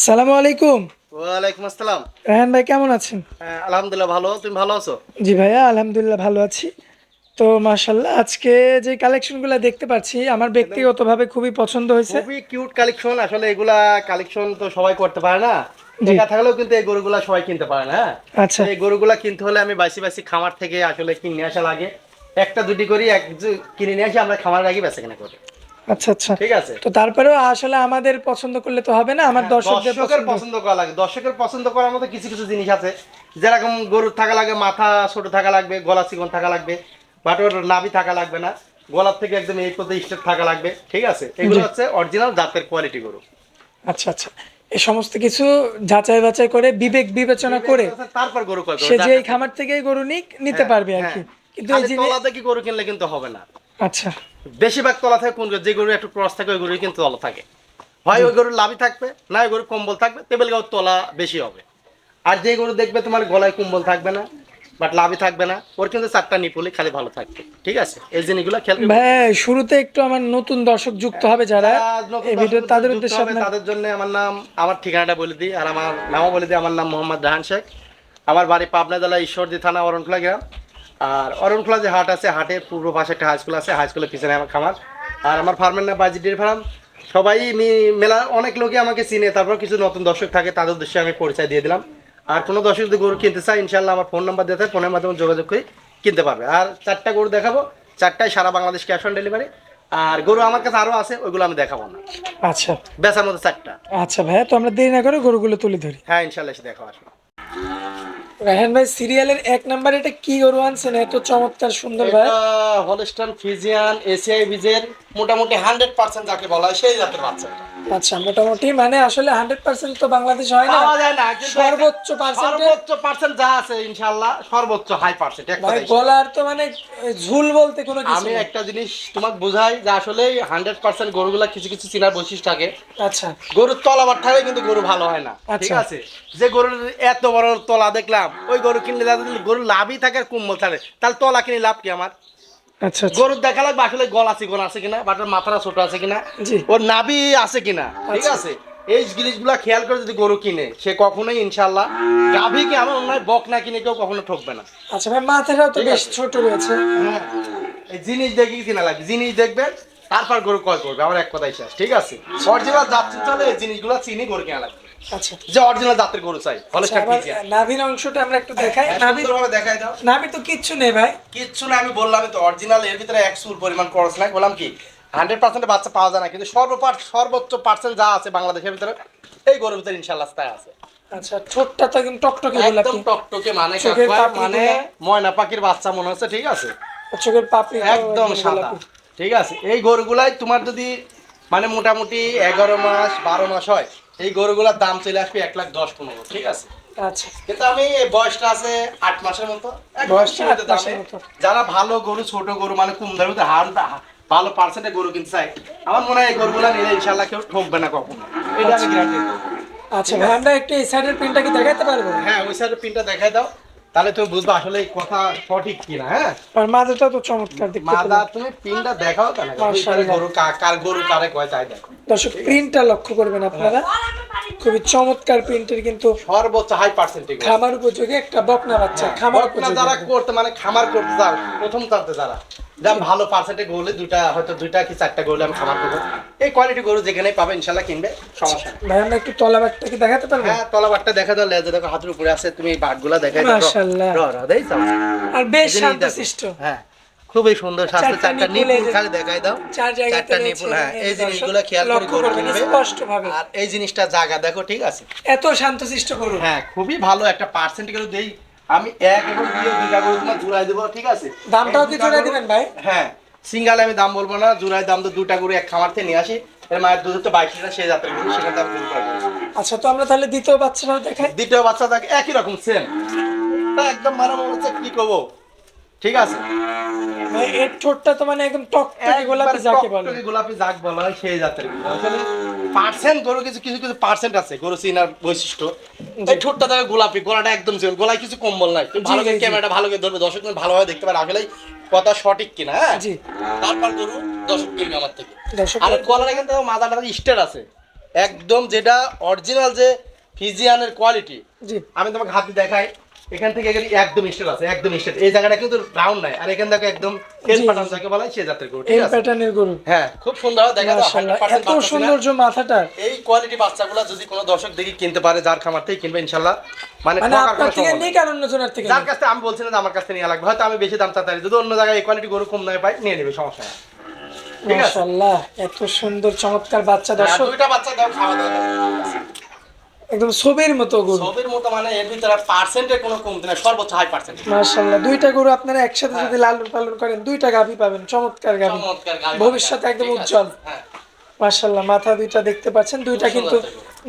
আসসালামু আলাইকুম। ওয়ালাইকুম আসসালাম। রায়হান ভাই কেমন আছেন? হ্যাঁ, আলহামদুলিল্লাহ ভালো। তুমি ভালো আছো? জি ভাইয়া আলহামদুলিল্লাহ ভালো আছি। তো মাশাল্লাহ আজকে যে কালেকশনগুলো দেখতে পাচ্ছি আমার ব্যক্তিগতভাবে খুবই পছন্দ হয়েছে। খুবই কিউট কালেকশন। আসলে এগুলা কালেকশন তো সবাই করতে পারে না। দেখা থাকলেও কিন্তু এই গরুগুলা সবাই কিনতে পারে না হ্যাঁ? আচ্ছা। এই গরুগুলা কিনতে হলে আমি বাইসি বাইসি খামার থেকে আসলে কিনে আসা লাগে। একটা দুটি করি এক কিনে নিয়ে আসি আমরা খামার আগে বেচা কেনা করি। আচ্ছা আচ্ছা। ঠিক আছে। তো তারপরেও আসলে আমাদের পছন্দ করলে তো হবে না আমার দর্শকদের হ্যাঁ, দর্শকের পছন্দ। পছন্দ করা লাগে। দর্শকের পছন্দ করার মতো কিছু কিছু জিনিস আছে। যেরকম গরুর থাকা লাগে মাথা ছোট থাকা লাগবে গলা চিকন থাকা লাগবে বাট ওর নাভি থাকা লাগবে না গলার থেকে একদম এই পর্যন্ত স্টেপ থাকা লাগবে ঠিক আছে? এগুলো হচ্ছে অরিজিনাল জাতের কোয়ালিটি গরু। আচ্ছা আচ্ছা। এই সমস্ত কিছু যাচাই বাছাই করে বিবেক বিবেচনা করে তারপর গরু সে যে এই খামার থেকেই গরু নিক নিতে পারবে আর কি। কিন্তু এই জিনিস গরু কিনলে কিন্তু হবে না। আচ্ছা। বেশিরভাগ তলা থাকে কোন যে গরু একটু ক্রস থাকে ওই গরু কিন্তু তলা থাকে। হয় ওই গরুর লাভই থাকবে না ওই গরু কম্বল থাকবে টেবিল গাউর তলা বেশি হবে। আর যে গরু দেখবে তোমার গলায় কম্বল থাকবে না বাট লাভই থাকবে না ওর কিন্তু চারটা নিপুলি খালি ভালো থাকবে ঠিক আছে? এই জিনিসগুলো খেয়াল। ভাই শুরুতে একটু আমার নতুন দর্শক যুক্ত হবে যারা যারা এই ভিডিও তাদের উদ্দেশ্যে তাদের জন্য আমার নাম আমার ঠিকানাটা বলে দিই আর আমার নামও বলে দিই আমার নাম মোহাম্মদ রাহান শেখ। আমার বাড়ি পাবনা জেলা ঈশ্বরদী থানা অরণখোলা গ্রাম। আর অরণখোলা যে হাট আছে হাটের পূর্ব পাশে একটা হাই স্কুল আছে হাই স্কুলের পিছনে আমার খামার। আর আমার ফার্মের নাম বাজি ডেয়ারি ফার্ম সবাই মেলা অনেক লোকই আমাকে চিনে তারপর কিছু নতুন দর্শক থাকে তাদের উদ্দেশ্যে আমি পরিচয় দিয়ে দিলাম। আর কোনো দর্শক যদি গরু কিনতে চায় ইনশাল্লাহ আমার ফোন নাম্বার দিতে ফোনের মাধ্যমে যোগাযোগ করে কিনতে পারবে। আর চারটা গরু দেখাবো চারটায় সারা বাংলাদেশ ক্যাশ অন ডেলিভারি আর গরু আমার কাছে আরও আছে ওইগুলো আমি দেখাবো না। আচ্ছা। বেচার মতো চারটা। আচ্ছা ভাইয়া তো আমরা দেরি না করে গরুগুলো তুলে ধরি। হ্যাঁ ইনশাল্লাহ এসে দেখো আসো। রায়হান ভাই সিরিয়ালের এক নাম্বার এটা কি গরু আনছেন? এত চমৎকার সুন্দর ভাই। হলস্টান ফিজিয়ান এসিআই বিজের মোটামুটি হান্ড্রেড পার্সেন্ট যাকে বলা হয় সেই জাতের বাচ্চা আচ্ছা মোটামুটি মানে আসলে হান্ড্রেড পার্সেন্ট তো বাংলাদেশ হয় না? পাওয়া যায় না সর্বোচ্চ পার্সেন্টে সর্বোচ্চ পার্সেন্ট যা আছে সর্বোচ্চ হাই পার্সেন্ট ভাই গলার তো মানে ঝুল বলতে কোনো কিছু আমি একটা জিনিস তোমাকে বোঝাই যে আসলে হান্ড্রেড পার্সেন্ট গরুগুলা কিছু কিছু চিনার বৈশিষ্ট্য থাকে আচ্ছা। গরুর তলাবার থাকে কিন্তু গরু ভালো হয় না ঠিক আচ্ছা। আছে? যে গরুর এত বড় তলা দেখলাম ওই গরু কিনলে গরুর লাভই থাকে আর কুম্বল থাকে তাহলে তলা কিনে লাভ কি আমার? আচ্ছা আচ্ছা। গরুর দেখা লাগবে আসলে গলা চিকন আছে কিনা বাটার মাথাটা ছোট আছে কিনা ওর নাভি আছে কিনা ঠিক আচ্ছা। আছে? এই জিনিসগুলো খেয়াল করে যদি গরু কিনে সে কখনোই ইনশাল্লাহ গাভী কি আমার বক না কিনে কেউ কখনো ঠকবে না। আচ্ছা ভাই মাথাটাও তো বেশ ছোট রয়েছে। হ্যাঁ। এই জিনিস দেখে কিনা লাগবে? জিনিস দেখবে তারপর গরু ক্রয় করবে আমার এক কথাই শেষ ঠিক আছে? অরিজিনাল জাত চলে এই জিনিসগুলো চিনি গরু কেনা লাগবে। আচ্ছা যে অরিজিনাল জাতের গরু চাই আচ্ছা, ফ্রিজিয়ান নাভির অংশটা আমরা একটু দেখাই। নাভি সুন্দরভাবে দেখাই দাও। নাভি তো কিচ্ছু নেই ভাই। কিচ্ছু না আমি বললাম তো অরিজিনাল এর ভিতরে এক সুর পরিমাণ খরচ নাই বললাম কি হান্ড্রেড পার্সেন্ট বাচ্চা পাওয়া যায় না কিন্তু সর্বপার সর্বোচ্চ পার্সেন্ট যা আছে বাংলাদেশের ভিতরে এই গরুর ভিতরে ইনশাল্লাহ তাই আছে। আচ্ছা ঠোঁটটা তো একদম টকটকে একদম টকটকে মানে মানে ময়না পাখির বাচ্চা মনে হচ্ছে ঠিক আছে? চোখের পাপড়ি একদম সাদা ঠিক আছে? এই গরুগুলাই তোমার যদি মানে মোটামুটি এগারো মাস বারো মাস হয় এই গরুগুলার দাম চলে আসবে এক লাখ দশ পনেরো ঠিক আছে? আচ্ছা। কিন্তু আমি বয়সটা আছে আট মাসের মতো। যারা ভালো গরু ছোট গরু মানে কম হার ভালো পার্সেন্টে গরু কিনতে চাই আমার মনে হয় এই গরুগুলা নিলে ইনশাল্লাহ কেউ ঠকবে না কখনো। এটা আমি গ্যারান্টি আচ্ছা ভাই আমরা একটু এই সাইডের পিনটা কি দেখাতে পারব? হ্যাঁ ওই সাইডের পিনটা দেখাই দাও। তাহলে তুমি বুঝবে আসলে কথা সঠিক কিনা হ্যাঁ আর তো চমৎকার দেখতে মাদা পেলাম। তুমি পিনটা দেখাও তাহলে। গরু কার গরু কারে কয় তাই দেখো দর্শক প্রিন্টটা লক্ষ্য করবেন আপনারা খুবই চমৎকার প্রিন্টের কিন্তু সর্বোচ্চ হাই পার্সেন্টেজ খামার উপযোগী একটা বকনা বাচ্চা খামার উপযোগী। যারা করতে মানে খামার করতে প্রথম চান্তে যারা যেমন ভালো পার্সেন্টে গরুলে দুইটা হয়তো দুইটা কি চারটা গরুলে আমি খামার করব। এই কোয়ালিটি গরু পাবে ইনশাল্লাহ কিনবে সমস্যা নেই। ভাই আমরা একটু তলা বাটটা কি দেখাতে পারব? হ্যাঁ তলাবারটা দেখা দাও লেজে দেখো হাতের উপরে আছে তুমি এই বাটগুলা দেখাই দাও মাশাআল্লাহ। র, র, দেই আর বেশ জিনিস হ্যাঁ। খুবই সুন্দর স্বাস্থ্য চারটা নিপুল খালি দেখাই দাও। চারটা নিপুল হ্যাঁ এই জিনিসগুলো খেয়াল করে গরু কিনবে আর এই জিনিসটা জায়গা দেখো ঠিক আছে? এত শান্তশিষ্ট করুন। হ্যাঁ খুবই ভালো একটা পার্সেন্ট গেলে দেই আমি এক এবং দুই দুইটা গরু তোমার জুড়াই দেবো ঠিক আছে? দামটাও কি দুটা জোড়া গরু- দিবেন ভাই? হ্যাঁ সিঙ্গালে আমি দাম বলব না জুড়াই দাম তো দুটা গরু এক খামার থেকে নিয়ে আসি। এর মায়ের দুধ তো বাইশ লিটার সেই জাতের গরু সেখানে দাম। আচ্ছা তো আমরা তাহলে দ্বিতীয় বাচ্চাটাও দেখাই। দ্বিতীয় বাচ্চা থাকে একই রকম সেম একদম মারা মনে হচ্ছে কি করব? ঠিক আছে? ভাই, এর ঠোঁটটা তো মানে একদম টকটকে গোলাপি যাকে বলে। টকটকে গোলাপি যাক বলা হয় সেই জাতের আসলে পার্সেন্ট গরু কিছু কিছু কিছু পার্সেন্ট আছে গরু চিনার বৈশিষ্ট্য। এই ঠোঁটটা থাকে গোলাপি গলাটা একদম গলায় কিছু কম্বল নাই। ভালো জি। ক্যামেরাটা ভালো করে ধরবে দর্শক ভালোভাবে দেখতে পারে। আসলে কথা সঠিক কিনা হ্যাঁ? জি। তারপর গরু দর্শক কিনবে আমার থেকে। আর থেকে মাথাটা স্টেট আছে। একদম যেটা অরিজিনাল যে ফিজিয়ানের কোয়ালিটি জি। আমি তোমাকে হাতে দেখাই। এখান থেকে এখানে একদম স্টেট আছে একদম স্টেট এই জায়গাটা কিন্তু রাউন্ড নাই। আর এখান থেকে একদম তেল জি, যাকে বলা হয় সে জাতের গরু ঠিক আছে? প্যাটার্নের গরু। হ্যাঁ খুব সুন্দর দেখা যায় এত। সৌন্দর্য মাথাটার এই কোয়ালিটি বাচ্চাগুলো যদি কোনো দর্শক দেখি কিনতে পারে যার খামার থেকে কিনবে ইনশাল্লাহ মানে মানে আপনার থেকে নেই। আর অন্যজনের থেকে যার। কাছ আমি বলছি না যে আমার কাছ নিয়ে লাগবে হয়তো আমি বেশি দাম চাতে পারি যদি অন্য জায়গায় এই কোয়ালিটি গরু কম দামে পাই নিয়ে নেবে সমস্যা নেই। মাশাআল্লাহ এত সুন্দর চমৎকার বাচ্চা আর দর্শক। দুইটা বাচ্চা দাও খাওয়া দাওয়া একদম সবের মতো গরু। সবের মতো মানে এর ভিতরে পার্সেন্টের কোনো কমতি না সর্বোচ্চ হাই পার্সেন্ট মাশাআল্লাহ দুইটা গরু আপনারা একসাথে যদি লালন পালন করেন দুইটা গাভী পাবেন চমৎকার গাভী। চমৎকার গাভী ভবিষ্যতে একদম উজ্জ্বল। হ্যাঁ। মাশাআল্লাহ মাথা দুইটা দেখতে পাচ্ছেন দুইটা কিন্তু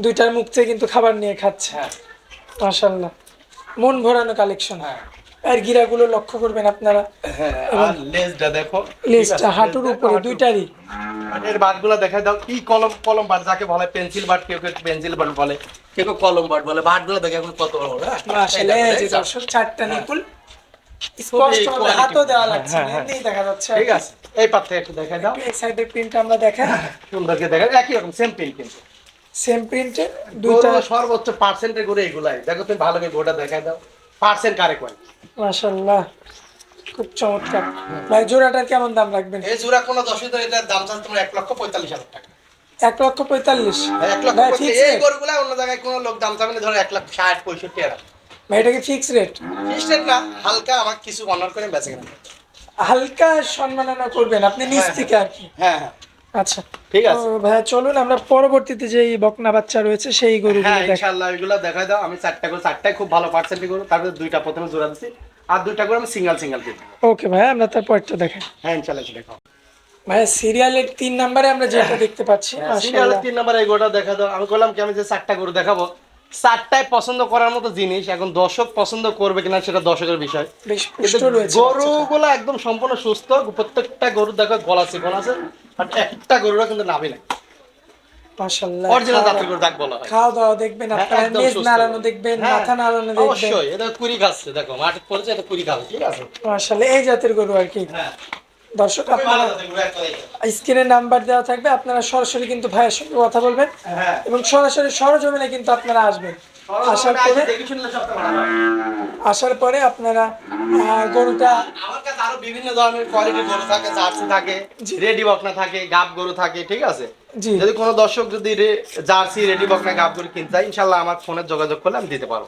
দুইটার মুখ থেকে কিন্তু খাবার নিয়ে খাচ্ছে। হ্যাঁ। মাশাআল্লাহ মন ভরানো কালেকশন হ্যাঁ। আর গিরাগুলো লক্ষ্য করবেন আপনারা। হ্যাঁ আর লেজটা দেখো। লেজটা হাঁটুর উপরে দুইটারই। এর বাটগুলো দেখা দাও কি কলম কলম বাট যাকে বলে পেন্সিল বাট কেউ কেউ পেন্সিল বাট বলে কেউ কেউ কলম বাট বলে বাটগুলো দেখে এখন কত বড় হ্যাঁ? দেখো, যে দর্শক চারটা নিপুল। স্পষ্ট হাতও দেওয়া লাগছে হ্যাঁ, না, হ্যাঁ। দেখা যাচ্ছে। ঠিক আছে এই পাত থেকে একটু দেখাই দাও। এই সাইডের প্রিন্ট আমরা দেখাই। সুন্দরকে দেখা একই রকম সেম প্রিন্ট কিন্তু। সেম প্রিন্টে দুইটা সর্বোচ্চ পার্সেন্টের গরু এগুলাই। দেখো তুমি ভালো করে গোটা দেখাই দাও। পার্সেন্ট কারেক্ট হয় মাশাআল্লাহ খুব চমৎকার। ভাই জোড়াটার কেমন দাম রাখবেন? এই জোড়া কোনো দশ হাজার এটার দাম চাচ্ছে তোমার এক লক্ষ পঁয়তাল্লিশ হাজার টাকা। এক লক্ষ পঁয়তাল্লিশ? এক লক্ষ ফিক্স এই গরুগুলা অন্য জায়গায় কোনো লোক দাম চাবে না ধরো এক লাখ ষাট পঁয়ষট্টি টাকা ভাই এটা কি ফিক্স রেট ফিক্সড না হালকা আমাকে কিছু অনার করে বেঁচে গেলাম হালকা সম্মাননা করবেন আপনি নিচ হ্যাঁ, থেকে আর কি। হ্যাঁ হ্যাঁ। আচ্ছা। ঠিক আছে। ভাইয়া চলুন আমরা পরবর্তীতে যে বকনা বাচ্চা রয়েছে সেই গরুগুলো হ্যাঁ ইনশাআল্লাহ এগুলো দেখাই দাও। আমি চারটা করে চারটায় খুব ভালো পার্সেন্টে করব তারপরে দুইটা প্রথমে জোড়া দিচ্ছি আর দুইটা করে আমি সিঙ্গেল সিঙ্গেল দেবো। ওকে ভাই আমরা তারপরটা দেখাই। হ্যাঁ ইনশাআল্লাহ ভাই সিরিয়ালের তিন নাম্বারে আমরা যেটা দেখতে পাচ্ছি সিরিয়ালের তিন নম্বরে এই গোটা দেখা দাও। আমি বললাম কি আমি যে চারটা গরু দেখাবো চারটায় পছন্দ করার মতো জিনিস এখন দর্শক পছন্দ করবে কিনা সেটা দর্শকের বিষয়। গরুগুলো একদম সম্পূর্ণ সুস্থ প্রত্যেকটা গরু দেখো গলা আছে আর একটা গরুরও কিন্তু নাভি নাই। বলা হয় খাওয়া দাওয়া। দেখবেন হ্যাঁ, আপনারা একদম নাড়ানো দেখবেন মাথা নাড়ানো দেখবেন। অবশ্যই এটা কুড়ি খাচ্ছে দেখো মাটি পড়েছে এটা কুড়ি খাবে ঠিক আছে? মাশাআল্লাহ এই জাতের গরু আর কি। হ্যাঁ। দর্শক আপনারা। স্ক্রিনে নাম্বার দেওয়া থাকবে আপনারা সরাসরি কিন্তু ভাইয়ের সঙ্গে কথা বলবেন হ্যাঁ এবং সরাসরি সরজমিনে কিন্তু আপনারা আসবেন আসার পরে। আসার পরে আপনারা গরুটা আমার কাছে আরও বিভিন্ন ধরনের কোয়ালিটির গরু থাকে জার্সি থাকে। রেডি বকনা থাকে গাব গরু থাকে ঠিক আছে যদি কোনো দর্শক যদি জার্সি রেডি বকনা গাব গরু কিনতে চায় ইনশাল্লাহ আমার ফোনে যোগাযোগ করলে আমি দিতে পারব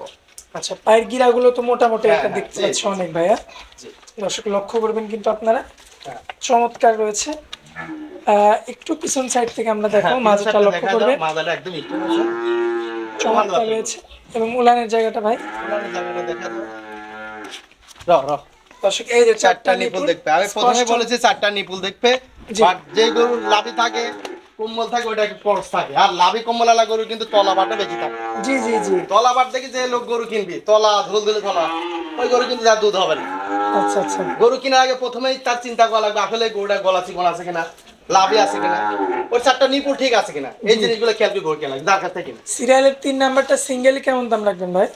আচ্ছা পায়ের গিরাগুলো তো মোটামুটি হ্যাঁ, একটা হ্যাঁ, দেখতে পাচ্ছি অনেক ভাইয়া। দর্শক লক্ষ্য করবেন কিন্তু আপনারা। চমৎকার রয়েছে। একটু পিছন সাইড থেকে আমরা দেখো মাজাটা লক্ষ্য করবে মাজাটা একদম একটু চমৎকার রয়েছে। এবং উলানের জায়গাটা ভাই। ওনার জায়গাটা দেখা রহ, রহ। দর্শক এই যে চারটা নিপুল দেখবে। আমি প্রথমে বলেছি চারটা নিপুল দেখবে। যে গরু লাঠি থাকে কম্বল থাকে ওটা একটু পরশ থাকে। আর লাভি কম্বল আলা গরু কিন্তু তলা বাটা বেশি থাকে। জি জি জি। তলা বাট দেখে যে লোক গরু কিনবি তলা ধুল ধুলে তলা ওই গরু কিন্তু তার দুধ হবে না। আচ্ছা আচ্ছা। গরু কেনার আগে প্রথমেই তার চিন্তা করা লাগবে আসলে গরুটা গলা চিকন আছে কিনা লাভই আছে কিনা ওর চারটা নিপুল ঠিক আছে কিনা এই জিনিসগুলো খেয়াল করে গরু কেনা লাগবে যার কাছ থেকে কিনা। সিরিয়ালের তিন নাম্বারটা সিঙ্গেল কেমন দাম রাখবেন ভাই?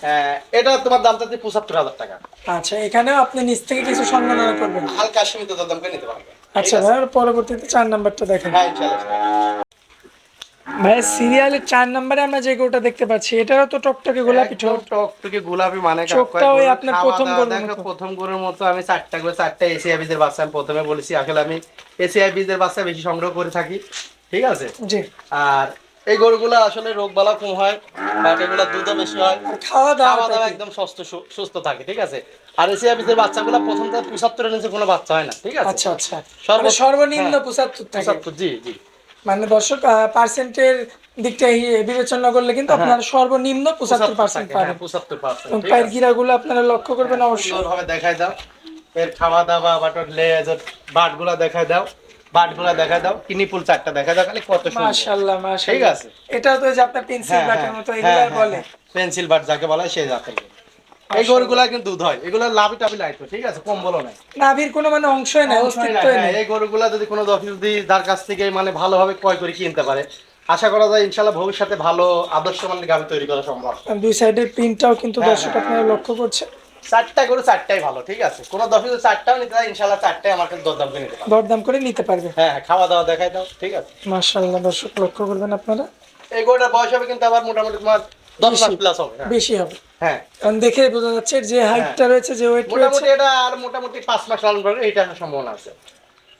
এটা তোমার দাম চাচ্ছে পঁচাত্তর হাজার টাকা। আচ্ছা এখানেও আপনি নিচ থেকে কিছু সম্মাননা করবেন। হালকা সীমিত দাম করে নিতে পারবে আচ্ছা ভাই পরবর্তীতে চার নাম্বারটা দেখেন। হ্যাঁ ভাই সিরিয়ালের চার নাম্বারে আমরা যে গোটা দেখতে পাচ্ছি এটারও তো টকটকে গোলাপি ঠোঁট। টকটকে গোলাপি মানে চোখটা ওই আপনার প্রথম গরুর দেখো, মতো। প্রথম গরুর মতো আমি চারটা করে চারটা এসিআই আবিদের বাচ্চা আমি প্রথমে বলেছি আসলে আমি এসিআই আবিদের বাচ্চা বেশি সংগ্রহ করে থাকি ঠিক আছে? জি। আর এই গরুগুলো আসলে রোগ বালা কম হয় বাট এগুলো দুধও বেশি হয়। খাওয়া দাওয়া একদম সুস্থ সুস্থ থাকে ঠিক আছে? আর এসিআই বীজের বাচ্চাগুলো প্রথম থেকে পঁচাত্তরের নিচে কোনো বাচ্চা হয় না ঠিক আছে? আচ্ছা আচ্ছা। মানে সর্বনিম্ন হ্যাঁ। পঁচাত্তর পঁচাত্তর জি জি। মানে দর্শক পার্সেন্টের দিকটা বিবেচনা করলে কিন্তু আপনারা সর্বনিম্ন পঁচাত্তর পার্সেন্ট থাকে, হ্যাঁ, পাবেন পঁচাত্তর পার্সেন্ট পায়ের গিরাগুলো আপনারা লক্ষ্য করবেন অবশ্যই। সুন্দরভাবে দেখাই দাও। এর খাওয়া দাওয়া বাট লেজ বাট দেখায় দাও। দেখাই দাও কিনি ফুল চারটা দেখা দাও খালি কত সুন্দর। মাশাআল্লাহ ঠিক আছে। এটা তো যে আপনার পেন্সিল হ্যাঁ, বাটের হ্যাঁ, মতো এগুলো হ্যাঁ, বলে। পেন্সিল বাট যাকে বলা হয় সেই জাতের এই গরুগুলা কিন্তু দুধ হয় এগুলো লাভি টাবি লাইতো ঠিক আছে? কম বলো নাই। নাভির কোনো মানে অংশই নাই অস্তিত্বই নেই এই গরুগুলা যদি কোনো যদি কাছ থেকে মানে ভালোভাবে ক্রয় করে কিনতে পারে আশা করা যায় ইনশাল্লাহ ভবিষ্যতে ভালো আদর্শ মানের গাড়ি তৈরি করা সম্ভব। দুই সাইডের প্রিন্টটাও কিন্তু দর্শক আপনারা লক্ষ্য করছেন। চারটা গরু চারটাই ভালো ঠিক আছে? কোনো দর্শক যদি চারটাও নিতে চায় ইনশাল্লাহ চারটাই আমার কাছে দরদাম করে নিতে পারে। দরদাম করে নিতে পারবে? হ্যাঁ হ্যাঁ, খাওয়া দাওয়া দেখাই দাও ঠিক আছে? মাশাআল্লাহ দর্শক লক্ষ্য করবেন আপনারা। এই গরুটার বয়স হবে কিন্তু আবার মোটামুটি তোমার দশ মাস। প্লাস হবে হ্যাঁ। বেশি হবে। হ্যাঁ। কারণ দেখে বোঝা যাচ্ছে যে হাইটটা রয়েছে যে ওয়েট মোটামুটি এটা আর মোটামুটি পাঁচ মাস লালন পালন এটা সম্ভাবনা আছে।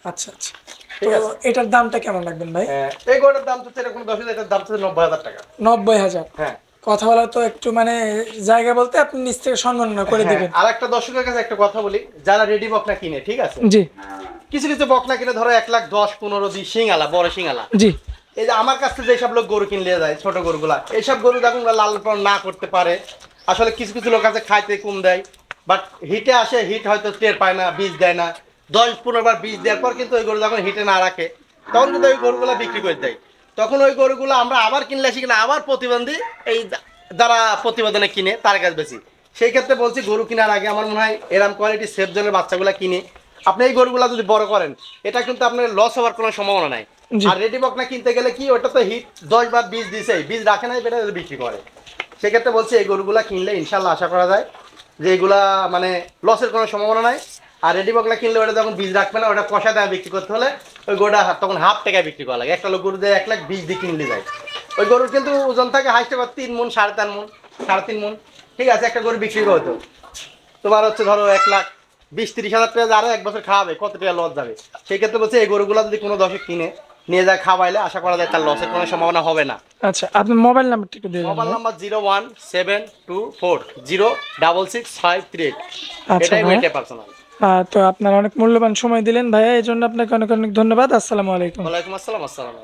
আচ্ছা আচ্ছা। ঠিক আছে। এটার দামটা কেমন রাখবেন ভাই? হ্যাঁ, এই গরুটার দাম তো এরকম দশ হাজার এটার দাম তো নব্বই হাজার টাকা। নব্বই হাজার। হ্যাঁ। কথা বলা তো একটু মানে জায়গা বলতে আপনি নিচ থেকে সম্মাননা করে দিবেন। আর একটা দর্শকের কাছে একটা কথা বলি যারা রেডি বকনা কিনে ঠিক আছে? জি। কিছু কিছু বকনা কিনে ধরো এক লাখ দশ পনেরো দিই সিঙ্গালা বড় সিঙ্গালা। জি। এই যে আমার কাছ থেকে যেসব লোক গরু কিনলে যায় ছোট গরুগুলা এইসব গরু যখন লালন পালন না করতে পারে। আসলে কিছু কিছু লোক আছে খাইতে কম দেয় বাট হিটে আসে হিট হয়তো টের পায় না বীজ দেয় না। দশ পনেরো বার বীজ দেওয়ার পর কিন্তু ওই গরু যখন হিটে না রাখে তখন কিন্তু ওই গরুগুলা বিক্রি করে দেয়। তখন ওই গরুগুলো আমরা আবার কিনলে আসি কিনা আবার প্রতিবন্ধী এই যারা প্রতিবেদনে কিনে তার কাছে বেশি। সেই ক্ষেত্রে বলছি গরু কেনার আগে আমার মনে হয় এরম কোয়ালিটি সেফ জনের বাচ্চাগুলো কিনে। আপনি এই গরুগুলা যদি বড় করেন এটা কিন্তু আপনার লস হওয়ার কোনো সম্ভাবনা নাই। আর রেডি বকনা কিনতে গেলে কি ওটা তো হিট দশ বার বীজ দিছে বীজ রাখে নাই বেটা বিক্রি করে। সেক্ষেত্রে বলছি এই গরুগুলা কিনলে ইনশাল্লাহ আশা করা যায় যে এগুলা মানে লসের কোনো সম্ভাবনা নাই। আর রেডি বকনা কিনলে ওটা যখন বীজ রাখবে না ওটা কষা দেয় বিক্রি করতে হলে ওই গরুটা তখন হাফ টাকায় বিক্রি করা লাগে। একটা লোক গরু দেয় এক লাখ বীজ দিয়ে কিনলে যায়। ওই গরুর কিন্তু ওজন থাকে হাইস্ট এবার তিন মন সাড়ে তিন মন সাড়ে তিন মন। ঠিক আছে একটা গরু বিক্রি করতো তোমার হচ্ছে ধরো এক লাখ বিশ তিরিশ হাজার টাকা আরও এক বছর খাওয়াবে কত টাকা লস যাবে? সেই ক্ষেত্রে বলছে এই গরুগুলো যদি কোনো দশক কিনে নিয়ে যায় খাওয়াইলে আশা করা যায় তার লসের কোনো সম্ভাবনা হবে না। আচ্ছা আপনার মোবাইল নাম্বারটা একটু mobile number zero one seven two four zero double six five three eight এটাই। পার্সোনাল তো আপনার অনেক মূল্যবান সময় দিলেন ভাইয়া এই জন্য আপনাকে অনেক অনেক ধন্যবাদ। আসসালামু আলাইকুম। আসসালাম, আসসালামু